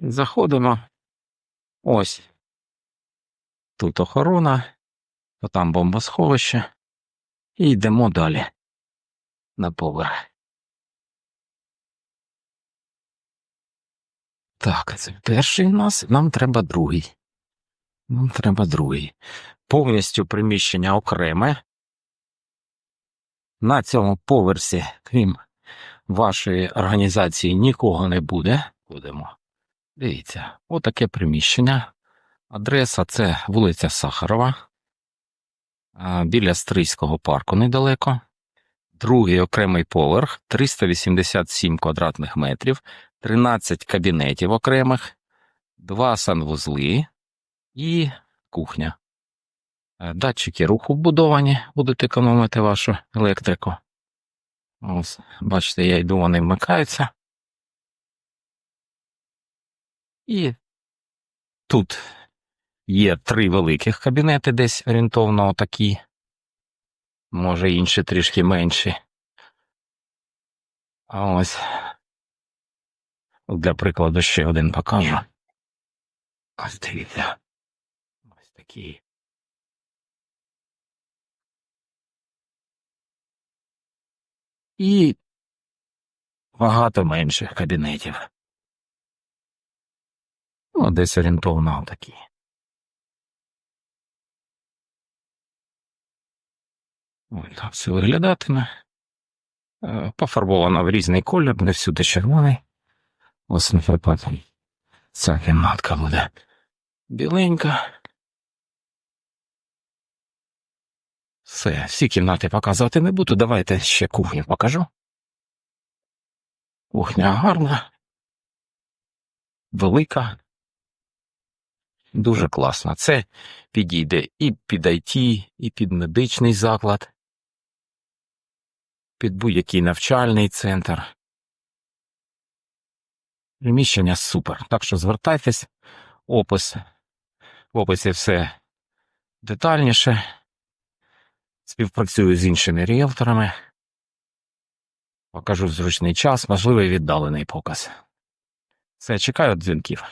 Заходимо. Ось. Тут охорона, то там бомбосховище. І йдемо далі. На поверх. Так, це перший у нас. Нам треба другий. Нам треба другий. Повністю приміщення окреме. На цьому поверсі, крім вашої організації, нікого не буде. Будемо. Дивіться, отаке приміщення. Адреса це вулиця Сахарова, біля Стрийського парку недалеко. Другий окремий поверх 387 квадратних метрів, 13 кабінетів окремих, два санвузли і кухня. Е, Датчики руху вбудовані, будуть економити вашу електрику. Ось, бачите, я йду, вони вмикаються. І тут є три великих кабінети, десь орієнтовно такі. Може, інші трішки менші. А ось для прикладу ще один покажу. Ось дивіться. Ось такі. І багато менших кабінетів. Ну, десь орієнтовно такі. Ось так все виглядатиме. Е, Пофарбовано в різний колір, не всюди червоний. Ось, наприклад, ця кімнатка буде біленька. Все, всі кімнати показувати не буду. Давайте ще кухню покажу. Кухня гарна, велика, дуже класна. Це підійде і під IT, і під медичний заклад, під будь-який навчальний центр. Приміщення супер. Так що звертайтесь, опис. В описі все детальніше. Співпрацюю з іншими ріелторами. Покажу зручний час, можливий віддалений показ. Все, чекаю дзвінків.